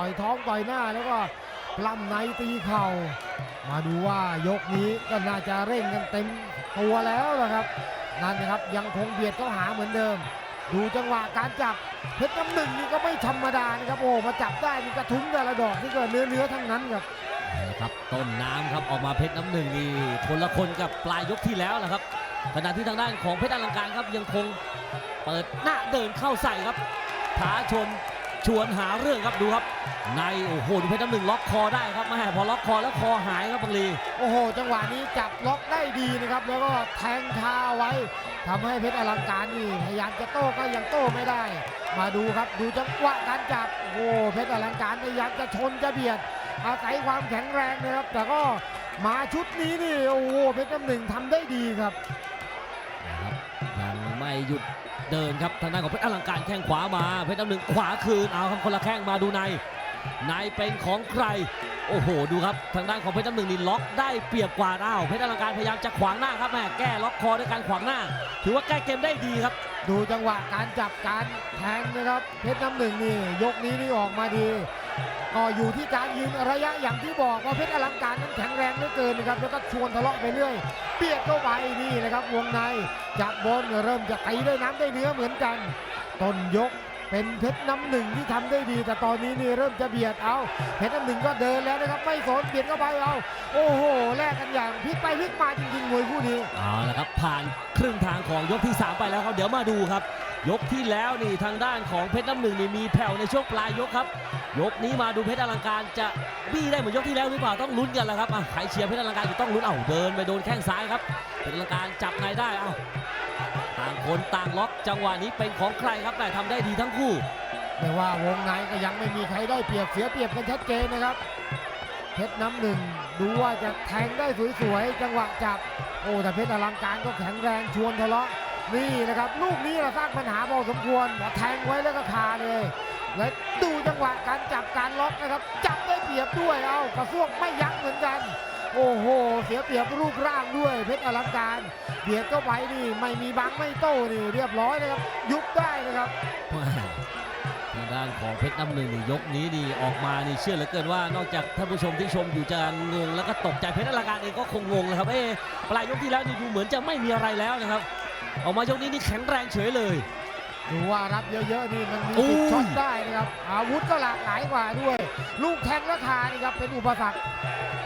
ต่อยท้องต่อยหน้าแล้วก็ปล้ำในตีเข่า มาดูว่ายกนี้ก็น่าจะเร่งกันเต็มตัวแล้วนะครับนั่นนะครับยังคงเบียดเข้าหาเหมือนเดิม ดูจังหวะการจับเพชรน้ำหนึ่งนี่ก็ไม่ธรรมดานะครับโอ้มาจับได้นี่กระทุ้งแต่ละดอกนี่ก็เนื้อเนื้อๆทั้งนั้นครับนะครับต้นน้ำครับออกมาเพชรน้ำหนึ่งนี่คนละคนกับปลายยกที่แล้วนะครับขณะที่ทางด้านของเพชรอลังการครับยังคงเปิดหน้าเดินเข้าใส่ครับท้าชน ชวนหาเรื่องครับดูครับ ในโอ้โหดูเพชรน้ำหนึ่งล็อกคอได้ครับแม่พอล็อกคอแล้วคอหายครับบังลีโอ้โห จังหวะนี้จับล็อกได้ดีนะครับ แล้วก็แทงคาไว้ทำให้เพชรอลังการนี่พยายามจะโต้ก็ยังโต้ไม่ได้ มาดูครับดูจังหวะการจับโอ้โหเพชรอลังการพยายามจะชนจะเบียด อาศัยความแข็งแรงนะครับ แต่ก็มาชุดนี้นี่โอ้โหเพชรน้ำหนึ่งทำได้ดีครับนะครับยังไม่หยุด เดินครับทางด้านของเพชรอลังการแข้งขวามาเพชรน้ำหนึ่งขวาคืนเอาครับคนละแข้งมาดูในในเป็นของใคร โอ้โห ดูครับทางด้านของเพชรน้ำหนึ่งนี่ล็อกได้เปรียบกว่าอ้าวเพชรอลังการพยายามจะขวางหน้าครับแม่แก้ล็อกคอด้วยการขวางหน้า ถือว่าแก้เกมได้ดีครับ ดูจังหวะการจับการแทงนะครับ เพชรน้ำหนึ่งนี่ยกนี้นี่ออกมาดี ก็อยู่ที่การยืนระยะอย่างที่บอกว่าเพชรอลังการนั้นแข็งแรงเหลือเกินนะครับแล้วก็ชวนทะเลาะไปเรื่อยเบียดเข้าไปนี่นะครับวงในจับบนเริ่มจะตีได้น้ำได้เนื้อเหมือนกันต้นยกเป็นเพชรน้ำหนึ่งที่ทำได้ดี แต่ตอนนี้นี่เริ่มจะเบียดเอาเพชรน้ำหนึ่งก็เดินแล้วนะครับไม่สนเบียดเข้าไปเอา โอ้โหแลกกันอย่าง กไปพลิกมาจริงๆมวยคู่นี้เอาละครับผ่านครึ่งทางของยกที่ 3 ไปแล้วครับเดี๋ยวมาดูครับ ยกที่แล้วนี่ทางด้านของเพชรน้ำหนึ่งนี่มีแผ่วในช่วงปลายยกครับ ยกนี้มาดูเพชรอลังการจะบี้ได้เหมือนยกที่แล้วหรือเปล่าต้องลุ้นกันแหละครับอะใครเชียร์เพชรอลังการอยู่ต้องลุ้นเอ้าเดินไปโดนแข้งซ้ายครับเพชรอลังการจับในได้เอ้าต่างคนต่างล็อกจังหวะนี้เป็นของใครครับแต่ทำได้ดีทั้งคู่ไม่ว่าวงในก็ยังไม่มีใครได้เปรียบเสียเปรียบกันชัดเจนนะครับเพชรน้ำหนึ่ง ดูว่าจะแทงได้สวยๆ จังหวะจับ โอ้แต่เพชรอลังการก็แข็งแรงชวนทะเลาะ นี่นะครับ ลูกนี้เราสร้างปัญหาพอสมควรแทงไว้แล้วก็คาเลย และดูจังหวะการจับการล็อกนะครับ จับได้เปรียบด้วยเอากระซวกไม่ยั้งเหมือนกัน โอ้โห เสียเปรียบรูปร่างด้วย เพชรอลังการเบียดเข้าไปนี่ไม่มีบังไม่โต้นี่เรียบร้อยนะครับ ยุบได้นะครับางด้านของเพชรน้ำหนึ่งนี่ยกนี้นี่ออกมานี่เชื่อเหลือเกินว่านอกจากท่านผู้ชมที่ชมอยู่จะงงแล้วก็ตกใจเพชรอลังการเองก็คงงงเลยครับเอ๊ะปลายยกที่แล้วนี่ดูเหมือนจะไม่มีอะไรแล้วนะครับ ออกมายกนี้นี่แข็งแรงเฉยเลยดูว่ารับเยอะๆนี่มันมีโอ้สิทยธิ์ช็อตได้นะครับอาวุธก็หลากหลายกว่าด้วย ลูกแทงราคานี่ครับเป็นอุปสรรค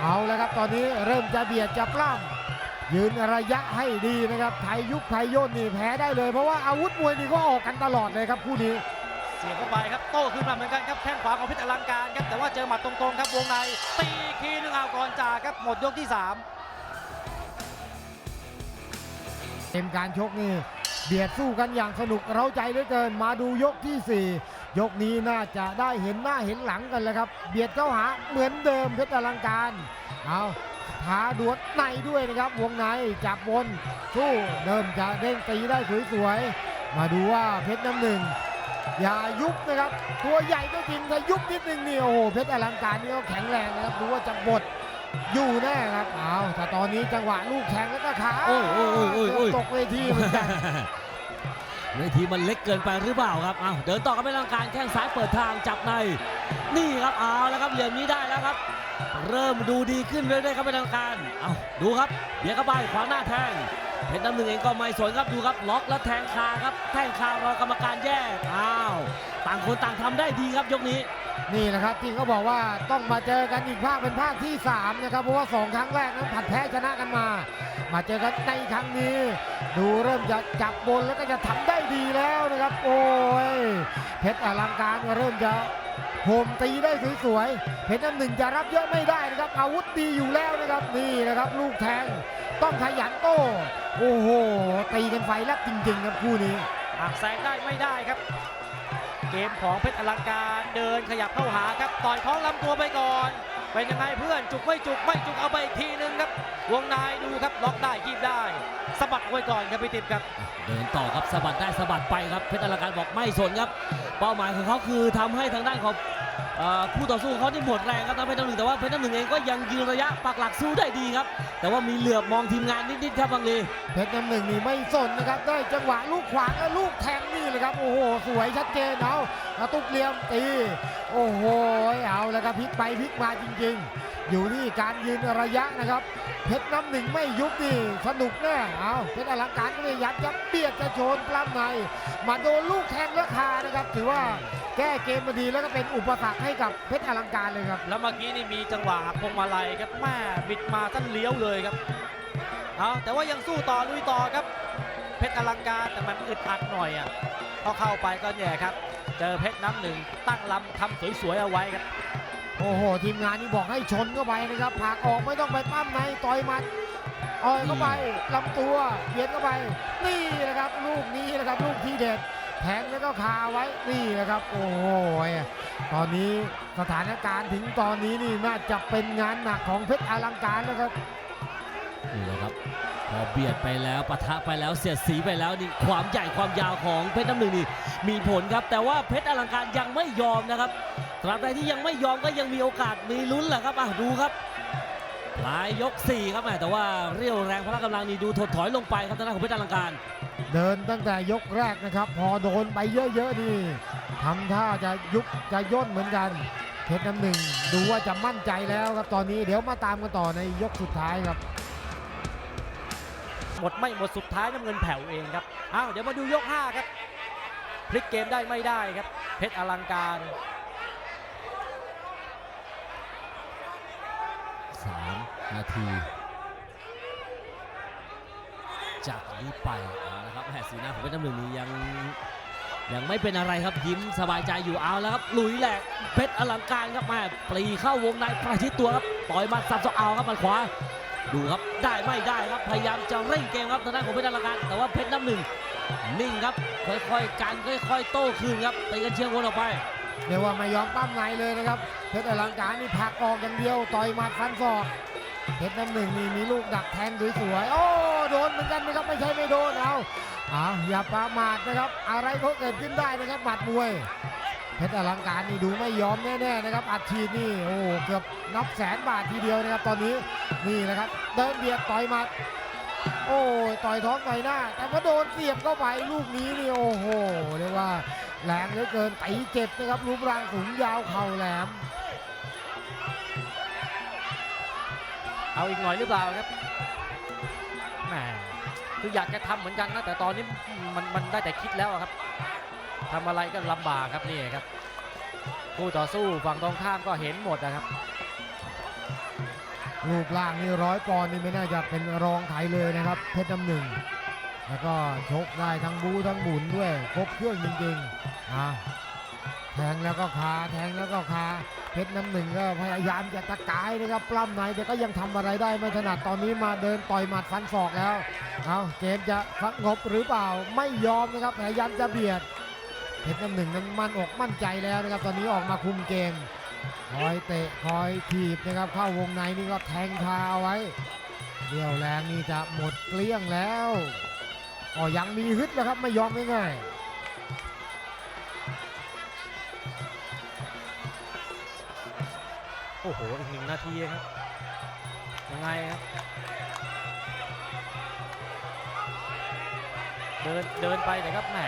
เอาแล้วครับตอนนี้เริ่มจะเบียดจะปล้ำยืนระยะให้ดีนะครับไทยยุคไทยย่นนี่แพ้ได้เลย เพราะว่าอาวุธมวยนี่ก็ออกกันตลอดเลยครับคู่นี้เสียบเข้าไปครับโต้ขึ้นมาเหมือนกันครับแข้งขวาของเพชรอลังการครับแต่ว่าเจอหมัดตรงๆครับวงในตีอีนึงเอาก่อนจ่าครับหมดยกที่ 3 เต็มการชกนี่เบียดสู้กันอย่างสนุกเร้าใจเหลือเกินมาดูยกทีสี่ 4 ยกนี้น่าจะได้เห็นหน้าเห็นหลังกันแล้วครับ เบียดเข้าหาเหมือนเดิมเพชรอลังการเอาท้าดวดในด้วยนะครับ วงในจับบนสู้เดิมจะเด้งตีได้สวยๆมาดูว่าเพชรน้ำหนึ่ง อย่ายุบนะครับ ตัวใหญ่ก็จริงถ้ายุบนิดนึงนี่โอ้โหเพชรอลังการนี่ก็แข็งแรงนะครับดูว่าจะบดอยู่แน่ครับเอาแต่ตอนนี้จังหวะลูกแข็งแล้วก็ขาโอ้ยโอ้ยโอ้ยโอ้ยโอ้ยตกเวทีเหมือนกันเวทีมันเล็กเกินไปหรือเปล่าครับอ้าวเดินต่อกันไปร่างการแข้งซ้ายเปิดทางจับใน นี่ครับเอาแล้วครับเหลี่ยมนี้ได้แล้วครับ เริ่มดูดีขึ้นเรื่อยๆครับเป็นทางการเอาดูครับเบียดเข้าไปขวางหน้าแทง เพชรน้ำหนึ่งเองก็ไม่สนครับดูครับล็อกแล้วแทงคาครับแทงคารอกรรมการแยกอ้าวต่างคนต่างทำได้ดีครับยกนี้ นี่แหละครับที่เขาบอกว่าต้องมาเจอกันอีกภาคเป็นภาคที่3นะครับเพราะว่าสองครั้งแรกนั้นผัดแพ้ชนะกันมา มาเจอกันในครั้งนี้ ดูเริ่มจะจับบนแล้วก็จะทำได้ดีแล้วนะครับ โอ้ยเพชรอลังการก็เริ่มจะโหมตีได้สวยๆเพชรน้ำหนึ่งจะรับเยอะไม่ได้นะครับ อาวุธดีอยู่แล้วนะครับนี่นะครับ ลูกแทงต้องขยันโต้ โอ้โหตีกันไฟแลบจริงๆครับคู่นี้หักแซงได้ไม่ได้ครับ เกมของเพชรอลังการเดินขยับเข้าหาครับต่อยท้องลำตัวไปก่อน เป็นยังไงเพื่อนจุกไม่จุกไม่จุกเอาไปอีกทีนึงครับวงในดูครับล็อกได้ยีบได้สะบัดเอาไว้ก่อนครับพี่ติ๊บครับ เดินต่อครับสะบัดได้สะบัดไปครับเพชรอลังการบอกไม่สนครับเป้าหมายของเขาคือทำให้ทางด้านของคู่ต่อสู้เขานี่หมดแรงครับทางเพชรน้ำหนึ่งแต่ว่าเพชรน้ำหนึ่งเองก็ยังยืนระยะปักหลักสู้ได้ดีครับ แต่ว่ามีเหลือบมองทีมงานนิดๆครับบางลีเพชรน้ำหนึ่งนี่ไม่สนนะครับได้จังหวะลูกขวางและลูกแทงนี่เลยครับโอ้โหสวยชัดเจนเอากระตุกเหลี่ยมตีโอ้โหเอาแล้วครับพลิกไปพลิกมาจริง ๆอยู่นี่การยืนระยะนะครับ เพชรน้ำหนึ่งไม่ยุบนี่สนุกแน่เอาเพชรอลังการก็พยายามจะเบียดจะโชนปล้ำในมาโดนลูกแทงและคานะครับ ถือว่าแก้เกมมาดีแล้วก็เป็นอุปสรรคให้กับเพชรอลังการเลยครับ แล้วเมื่อกี้นี่มีจังหวะหักพวงมาลัยครับแม่บิดมาท่านเลี้ยวเลยครับเอาแต่ว่ายังสู้ต่อลุยต่อครับ เพชรอลังการแต่มันอึดอัดหน่อยอะพอเข้าไปก็เนี่ยครับ เจอเพชรน้ำหนึ่งตั้งลำทำสวยๆเอาไว้ครับ โอ้โห ทีมงานนี่บอกให้ชนเข้าไปนะครับผลักออกไม่ต้องไปปั้มในต่อยมัดอ่อยเข้าไปลำตัวเบียดเข้าไป นี่นะครับ ลูกนี้นะครับ ลูกที่เด็ดแทงแล้วก็คาไว้นี่นะครับ โอ้โหตอนนี้สถานการณ์ถึงตอนนี้นี่น่าจะเป็นงานหนักของเพชรอลังการนะครับนี่แหละครับ พอเบียดไปแล้วปะทะไปแล้วเสียดสีไปแล้วนี่ความใหญ่ความยาวของเพชรน้ำหนึ่งนี่มีผลครับ แต่ว่าเพชรอลังการยังไม่ยอมนะครับ ตราบใดที่ยังไม่ยอมก็ยังมีโอกาสมีลุ้นแหละครับอะดูครับปลายยก 4 ครับแหมแต่ว่าเรี่ยวแรงพละกำลังนี่ดูถดถอยลงไปครับทางด้านของเพชรอลังการ เดินตั้งแต่ยกแรกนะครับ พอโดนไปเยอะ ๆ นี่ทำท่าจะยุบจะย่นเหมือนกันเพชรน้ำหนึ่งดูว่าจะมั่นใจแล้วครับตอนนี้เดี๋ยวมาตามกันต่อในยกสุดท้ายครับ หมดไม่หมดสุดท้ายน้ำเงินแผ่วเองครับอ้าวเดี๋ยวมาดูยก 5 ครับพลิกเกมได้ไม่ได้ครับ เพชรอลังการ 3 นาที จากนี้ไปเอาละครับแหมสีหน้าของเพชรน้ำหนึ่งนี่ยังยังไม่เป็นอะไรครับยิ้มสบายใจอยู่เอาแล้วครับลุยแหลกเพชรอลังการครับม่ปรีเข้าวงในประชิดตัวครับต่อยมัดสับสอกเอาครับมัดขวา ดูครับได้ไม่ได้ครับพยายามจะเร่งเกมครับทางด้านของเพชรอลังการ แต่ว่าเพชรน้ำหนึ่งนิ่งครับค่อยๆกันค่อยๆ โต้คืนครับตีกันเชียงวนออกไปเรียกว่าไม่ยอมปั้มในเลยนะครับเพชรอลังการนี่ผักออกอย่างเดียวต่อยมัดฟันศอก เพชรน้ำหนึ่งนี่มีลูกดักแทงสวยๆ โอ้ โดนเหมือนกันนะครับ ไม่ใช่ไม่โดนเอาเอาอย่าประมาทนะครับ อะไรก็เกิดขึ้นได้นะครับหมัดมวย เพชรอลังการนี่ดูไม่ยอมแน่ๆนะครับ อัดฉีดนี่ โอ้ เกือบนับแสนบาททีเดียวนะครับ ตอนนี้ นี่นะครับ เดินเบียดต่อยหมัด โอ้ ต่อยท้องต่อยหน้า แต่ก็โดนเสียบเข้าไปลูกนี้นี่ โอ้โห เรียกว่าแรงเหลือเกินตีเจ็บนะครับ รูปร่างสูงยาวเข่าแหลม เอาอีกหน่อยหรือเปล่าครับแหมคืออยากจะทำเหมือนกันนะแต่ตอนนี้มันมันได้แต่คิดแล้วครับทำอะไรก็ลำบากครับนี่ครับคู่ต่อสู้ฝั่งตรงข้ามก็เห็นหมดนะครับรูปร่างนี่ร้อยปอนด์นี่ไม่น่าจะเป็นรองไทยเลยนะครับ เพชรน้ำหนึ่ง แล้วก็ชกได้ทั้งบูทั้งหมุนด้วยครบเครื่องจริงๆอะ แทงแล้วก็คาแทงแล้วก็คาเพชรน้ำหนึ่งก็พยายามจะตะกายนะครับปล้ำในแต่ก็ยังทำอะไรได้ไม่ถนัดตอนนี้มาเดินต่อยหมัดฟันศอกแล้วเอาเกมจะสงบหรือเปล่าไม่ยอมนะครับพยายามจะเบียดเพชรน้ำหนึ่งนั้นมั่นอกมั่นใจแล้วนะครับตอนนี้ออกมาคุมเกมคอยเตะคอยถีบนะครับเข้าวงในนี่ก็แทงคาเอาไว้เดี่ยวแรงนี่จะหมดเกลี้ยงแล้วก็ยังมีฮึดนะครับไม่ยอมง่าย โอ้โห อีกหนึ่งนาทีครับ ยังไงครับ เดิน เดินไปแต่ครับแหม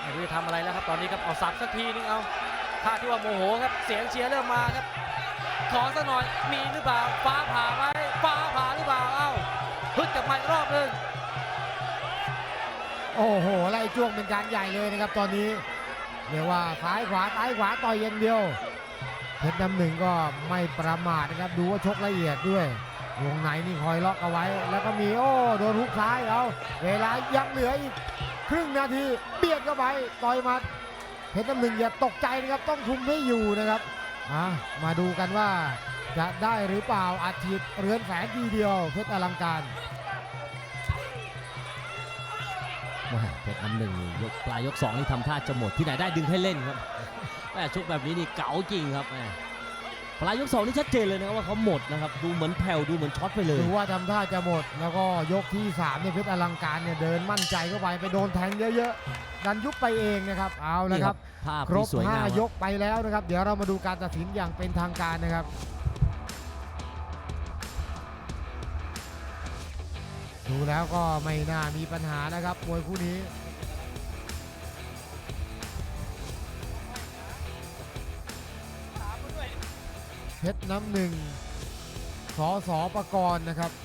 ไม่รู้จะทำอะไรแล้วครับ ตอนนี้ครับเอาสับสักทีนึงเอาท่าที่ว่าโมโหครับ เสียงเชียร์เริ่มมาครับ ขอสักหน่อย มีหรือเปล่า ฟ้าผ่าไหมฟ้าผ่าหรือเปล่า เอ้าฮึดกับมาอีกรอบหนึง โอ้โห ไล่จ้วงเป็นการใหญ่เลยนะครับตอนนี้ เรียกว่าซ้ายขวาซ้ายขวาต่อยอย่างเดียว เพชรน้ำหนึ่งก็ไม่ประมาทนะครับดูว่าชกละเอียดด้วยวงในนี่คอยล็อกเอาไว้ แล้วก็มีโอ้โดนฮุกซ้ายเอาเวลายังเหลืออีกครึ่งนาทีเบียดเข้าไปต่อยมัดเพชรน้ำหนึ่งอย่าตกใจนะครับต้องคุมให้อยู่นะครับอะมาดูกันว่าจะได้หรือเปล่าอาทิตย์เรือนแสนทีเดียวเพชรอลังการ เพชรน้ำหนึ่งนี่ยกปลายยกสองนี่ทำท่าจะหมดที่ไหนได้ดึงให้เล่นครับแม่ชกแบบนี้นี่เก๋าจริงครับแม่ปลายยกสองนี่ชัดเจนเลยนะครับว่าเขาหมดนะครับดูเหมือนแผ่วดูเหมือนช็อตไปเลยดูว่าทำท่าจะหมดแล้วก็ยกที่3เนี่ยเพชรอลังการเนี่ยเดินมั่นใจเข้าไปไปโดนแทงเยอะๆดันยุบไปเองนะครับเอาแล้วครับภาพครบที่สวยงาม5ยกไปแล้วนะครับ เดี๋ยวเรามาดูการตัดสินอย่างเป็นทางการนะครับ ดูแล้วก็ไม่น่ามีปัญหานะครับมวยคู่นี้เพชรน้ำหนึ่งสอสอประกรณ์นะครับ